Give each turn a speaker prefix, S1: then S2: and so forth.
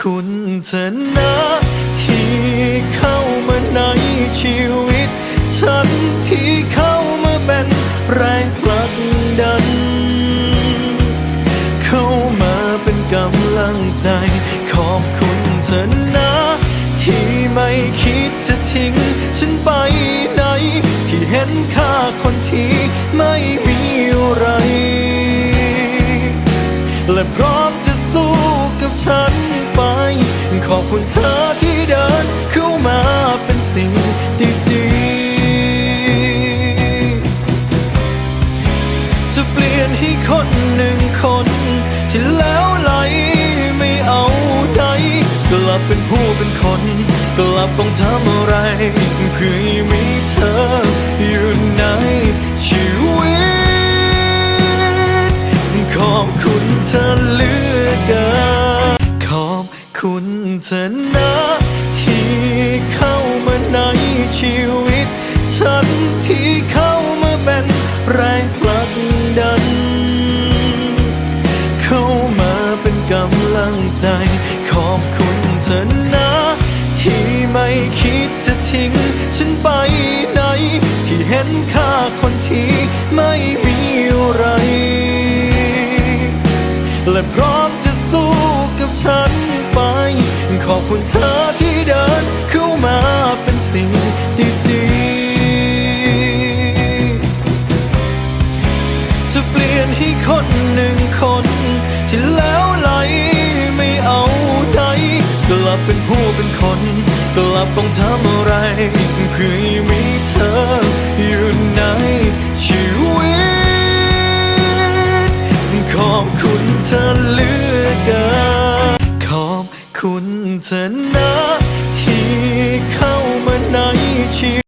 S1: คุณเธอนะที่เข้ามาในชีวิต ฉันที่เข้ามาเป็นแรงผลักดัน เข้ามาเป็นกำลังใจ ขอบคุณเธอนะ ที่ไม่คิดจะทิ้ง ฉันไปไหน ที่เห็นค่าคนที่ไม่มีอะไร และพร้อมจะสู้กับฉัน คุณเธอที่เดินเข้ามาเป็นสิ่งดีๆ จะเปลี่ยนให้คนหนึ่งคน ที่แล้วไหลไม่เอาใดกลับเป็นผู้เป็นคน กลับต้องทำอะไร เพื่อให้มีเธออยู่ในชีวิต ขอบคุณเธอเหลือเกิน คุณเธอนะที่เข้ามาในชีวิต ฉันที่เข้ามาเป็นแรงผลักดัน เข้ามาเป็นกำลังใจ ขอบคุณเธอนะ ที่ไม่คิดจะทิ้ง ฉันไปไหน ที่เห็นค่าคนที่ไม่มีอะไร และพร้อมจะ กับฉันไป ขอบคุณเธอที่เดินเข้ามาเป็นสิ่งดีๆจะเปลี่ยนให้คนหนึ่งคน ที่แล้วไหลไม่เอาใดกลับเป็นผู้เป็นคน กลับต้องทำอะไร เพื่อมีเธออยู่ในชีวิตขอบคุณเธอเหลือ คุณเธอนะที่เข้ามาในชีวิต